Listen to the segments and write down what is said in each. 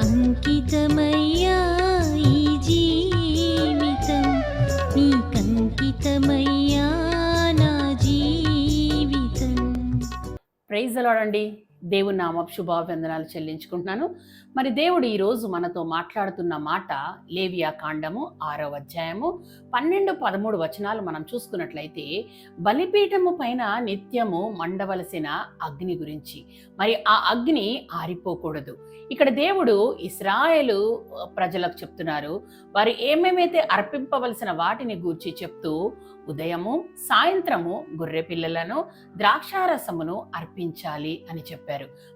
అంకితమయ్యా ఈ జీవితం. నీకంకితమయ్యా నా జీవితం. ప్రైజ్ అలాడండి. దేవుని నామ శుభాభివందనాలు చెల్లించుకుంటున్నాను. మరి దేవుడు ఈరోజు మనతో మాట్లాడుతున్న మాట లేవియా కాండము ఆరవ అధ్యాయము పన్నెండు పదమూడు వచనాలు మనం చూసుకున్నట్లయితే బలిపీఠము పైన నిత్యము మండవలసిన అగ్ని గురించి. మరి ఆ అగ్ని ఆరిపోకూడదు. ఇక్కడ దేవుడు ఇస్రాయేలు ప్రజలకు చెప్తున్నారు వారు ఏమేమైతే అర్పింపవలసిన వాటిని గూర్చి చెప్తూ ఉదయము సాయంత్రము గొర్రె పిల్లలను ద్రాక్షారసమును అర్పించాలి అని చెప్పారు.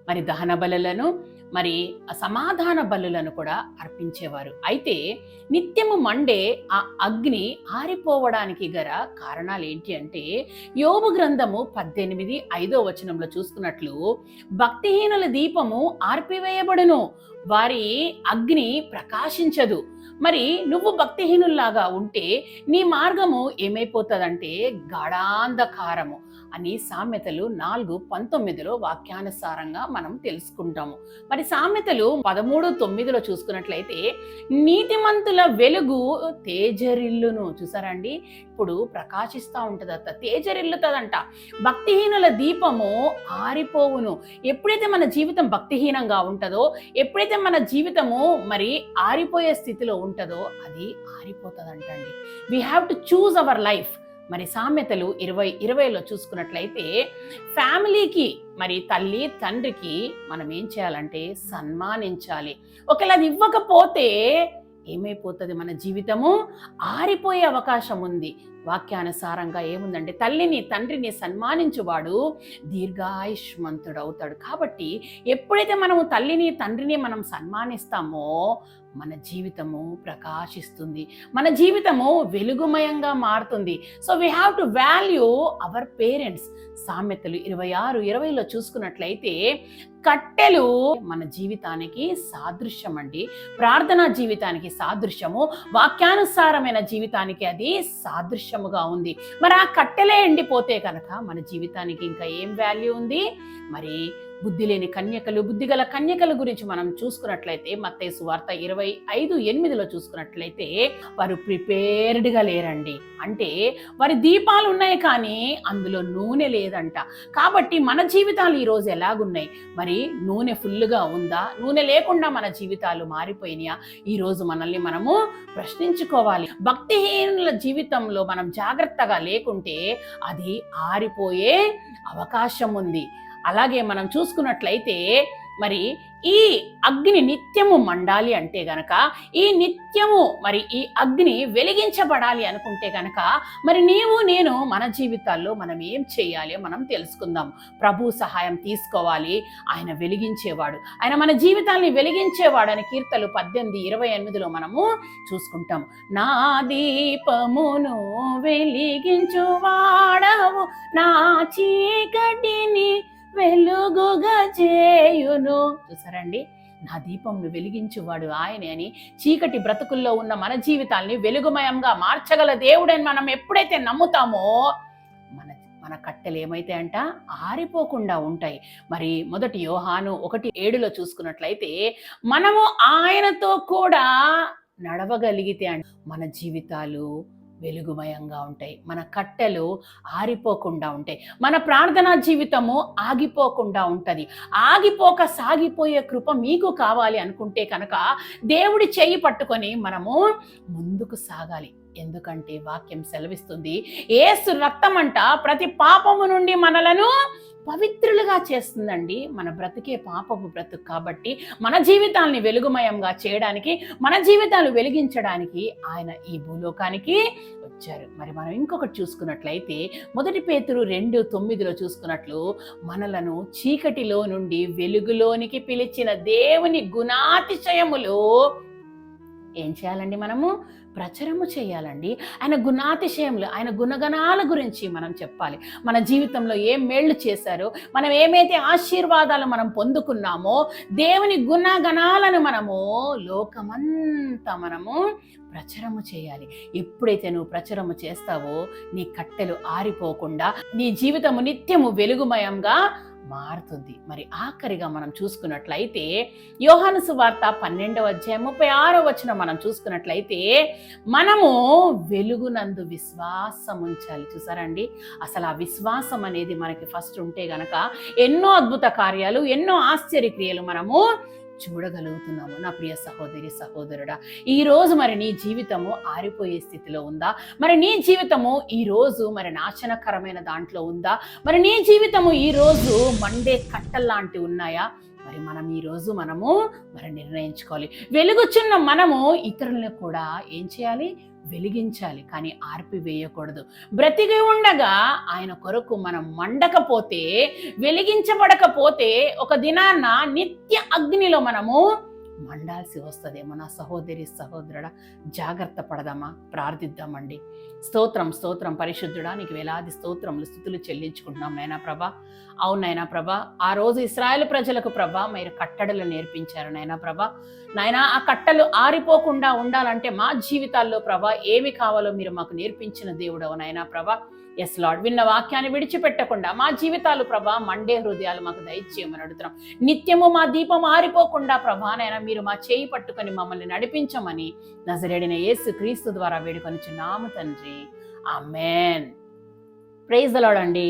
మరి దహన బలులను మరి సమాధాన బలులను కూడా అర్పించేవారు. అయితే నిత్యము మండే ఆ అగ్ని ఆరిపోవడానికి గల కారణాలు ఏంటి అంటే యోగు గ్రంథము పద్దెనిమిది ఐదో వచనంలో చూసుకున్నట్లు భక్తిహీనుల దీపము ఆర్పివేయబడును వారి అగ్ని ప్రకాశించదు. మరి నువ్వు భక్తిహీనుల్లాగా ఉంటే నీ మార్గము ఏమైపోతుందంటే గాఢాంధకారము. అని సామెతలు నాలుగు పంతొమ్మిదిలో వాక్యానుసారంగా మనం తెలుసుకుంటాము. మరి సామెతలు పదమూడు తొమ్మిదిలో చూసుకున్నట్లయితే నీతిమంతుల వెలుగు తేజరిల్లును. చూసారండి? ఇప్పుడు ప్రకాశిస్తూ ఉంటుందట తేజరిల్లుతుందంట. భక్తిహీనుల దీపము ఆరిపోవును. ఎప్పుడైతే మన జీవితం భక్తిహీనంగా ఉంటుందో ఎప్పుడైతే మన జీవితము మరి ఆరిపోయే స్థితిలో ఉంటుందో అది ఆరిపోతుందంటండి. We have to choose our life మరి సామెతలు ఇరవై ఇరవైలో చూసుకున్నట్లయితే ఫ్యామిలీకి మరి తల్లి తండ్రికి మనం ఏం చేయాలంటే సన్మానించాలి. ఒకవేళ అది ఇవ్వకపోతే ఏమైపోతుంది మన జీవితము? ఆరిపోయే అవకాశం ఉంది. వాక్యానుసారంగా ఏముందంటే తల్లిని తండ్రిని సన్మానించువాడు దీర్ఘాయుష్మంతుడు అవుతాడు కాబట్టి ఎప్పుడైతే మనము తల్లిని తండ్రిని మనం సన్మానిస్తామో మన జీవితము ప్రకాశిస్తుంది. మన జీవితము వెలుగుమయంగా మారుతుంది. So we have to value our parents సామెతలు ఇరవై ఆరు ఇరవైలో చూసుకున్నట్లయితే కట్టెలు మన జీవితానికి సాదృశ్యం అండి ప్రార్థనా జీవితానికి సాదృశ్యము. వాక్యానుసారమైన జీవితానికి అది అంశముగా ఉంది. మరి ఆ కట్టెలే ఎండిపోతే కనుక మన జీవితానికి ఇంకా ఏం వాల్యూ ఉంది? మరి బుద్ధి లేని కన్యకలు బుద్ధిగల కన్యకల గురించి మనం చూసుకున్నట్లయితే మత్తేసు వార్త ఇరవై ఐదు ఎనిమిదిలో చూసుకున్నట్లయితే వారు ప్రిపేర్డ్గా లేరండి. అంటే వారి దీపాలు ఉన్నాయి కానీ అందులో నూనె లేదంట. కాబట్టి మన జీవితాలు ఈరోజు ఎలాగున్నాయి? మరి నూనె ఫుల్గా ఉందా? నూనె లేకుండా మన జీవితాలు మారిపోయినాయా? ఈరోజు మనల్ని మనము ప్రశ్నించుకోవాలి. భక్తిహీనుల జీవితంలో మనం జాగ్రత్తగా లేకుంటే అది ఆరిపోయే అవకాశం ఉంది. అలాగే మనం చూసుకున్నట్లయితే మరి ఈ అగ్ని నిత్యము మండాలి అంటే గనక ఈ నిత్యము మరి ఈ అగ్ని వెలిగించబడాలి అనుకుంటే గనక మరి నీవు నేను మన జీవితాల్లో మనం ఏం చేయాలి మనం తెలుసుకుందాం. ప్రభు సహాయం తీసుకోవాలి. ఆయన వెలిగించేవాడు. ఆయన మన జీవితాల్ని వెలిగించేవాడు అని కీర్తలు పద్దెనిమిది ఇరవై ఎనిమిదిలో మనము చూసుకుంటాం. నా దీపమును వెలిగించువాడవు నా చీకటిని వెలుగుగా చేయును. చూసారండి? నా దీపంను వెలిగించువాడు ఆయనే అని చీకటి బ్రతుకుల్లో ఉన్న మన జీవితాల్ని వెలుగుమయంగా మార్చగల దేవుడని మనం ఎప్పుడైతే నమ్ముతామో మన మన కట్టెలు ఏమైతే అంట? ఆరిపోకుండా ఉంటాయి. మరి మొదటి యోహాను ఒకటి ఏడులో చూసుకున్నట్లయితే మనము ఆయనతో కూడా నడవగలిగితే అంట. మన జీవితాలు వెలుగుమయంగా ఉంటాయి. మన కట్టెలు ఆరిపోకుండా ఉంటాయి. మన ప్రార్థనా జీవితము ఆగిపోకుండా ఉంటుంది. ఆగిపోక సాగిపోయే కృప మీకు కావాలి అనుకుంటే కనుక దేవుడి చేయి పట్టుకొని మనము ముందుకు సాగాలి. ఎందుకంటే వాక్యం సెలవిస్తుంది. ఏసు రక్తం అంట ప్రతి పాపము నుండి మనలను పవిత్రులుగా చేస్తుందండి. మన బ్రతికే పాపపు బ్రతుకు కాబట్టి మన జీవితాల్ని వెలుగుమయంగా చేయడానికి మన జీవితాలు వెలిగించడానికి ఆయన ఈ భూలోకానికి వచ్చారు. మరి మనం ఇంకొకటి చూసుకున్నట్లయితే మొదటి పేతురు రెండు తొమ్మిదిలో చూసుకున్నట్లు మనలను చీకటిలో నుండి వెలుగులోనికి పిలిచిన దేవుని గుణాతిశయములు ఏం చేయాలండి మనము? ప్రచురము చేయాలండి. ఆయన గుణాతిశయములు ఆయన గుణగణాల గురించి మనం చెప్పాలి. మన జీవితంలో ఏం మేళ్ళు చేశారో మనం ఏమైతే ఆశీర్వాదాలు మనం పొందుకున్నామో దేవుని గుణగణాలను మనము లోకమంతా మనము ప్రచురము చేయాలి. ఎప్పుడైతే నువ్వు ప్రచురము చేస్తావో నీ కట్టెలు ఆరిపోకుండా నీ జీవితము నిత్యము వెలుగుమయంగా మారుతుంది. మరి ఆఖరిగా మనం చూసుకున్నట్లయితే యోహాను సువార్త పన్నెండవ అధ్యాయం ముప్పై ఆరో వచ్చిన మనం చూసుకున్నట్లయితే మనము వెలుగునందు విశ్వాసం ఉంచాలి చూసారండి? అసలు ఆ విశ్వాసం అనేది మనకి ఫస్ట్ ఉంటే గనక ఎన్నో అద్భుత కార్యాలు ఎన్నో ఆశ్చర్యక్రియలు మనము చూడగలుగుతున్నాము. నా ప్రియ సహోదరి సహోదరుడా ఈ రోజు మరి నీ జీవితము ఆరిపోయే స్థితిలో ఉందా? మరి నీ జీవితము ఈ రోజు మరి నాశనకరమైన దాంట్లో ఉందా? మరి నీ జీవితము ఈ రోజు మండే కట్టల్లాంటి ఉన్నాయా? మరి మనం ఈ రోజు మనము మరి నిర్ణయించుకోవాలి. వెలుగుచున్న మనము ఇతరులను కూడా ఏం చేయాలి? వెలిగించాలి. కానీ ఆర్పివేయకూడదు బ్రతికి ఉండగా ఆయన కొరకు మనం మండకపోతే వెలిగించబడకపోతే ఒక దినాన్న నిత్య అగ్నిలో మనము మండాల్సి వస్తుందేమో. నా సహోదరి సహోదరుడ జాగ్రత్త పడదామా? ప్రార్థిద్దామండి. స్తోత్రం స్తోత్రం పరిశుద్ధుడా నీకు వేలాది స్తోత్రములు స్థుతులు చెల్లించుకుంటున్నాం నైనా ప్రభా. అవునైనా ప్రభా ఆ రోజు ఇస్రాయల్ ప్రజలకు ప్రభా మీరు కట్టడలు నేర్పించారు నైనా ప్రభా. నాయనా ఆ కట్టలు ఆరిపోకుండా ఉండాలంటే మా జీవితాల్లో ప్రభా ఏమి కావాలో మీరు మాకు నేర్పించిన దేవుడవు నైనా ప్రభా. ఎస్ లాడ్ విన్న వాక్యాన్ని విడిచిపెట్టకుండా మా జీవితాలు ప్రభా మండే హృదయాలు మాకు దయచేయమని అడుగుతున్నాం. నిత్యము మా దీపం ఆరిపోకుండా ప్రభానైనా మీరు మా చేయి పట్టుకొని మమ్మల్ని నడిపించమని నజరేడిన యేసు క్రీస్తు ద్వారా వేడుకొని నాము తండ్రి. ఆమెన్. ప్రైజ్ అలాడండి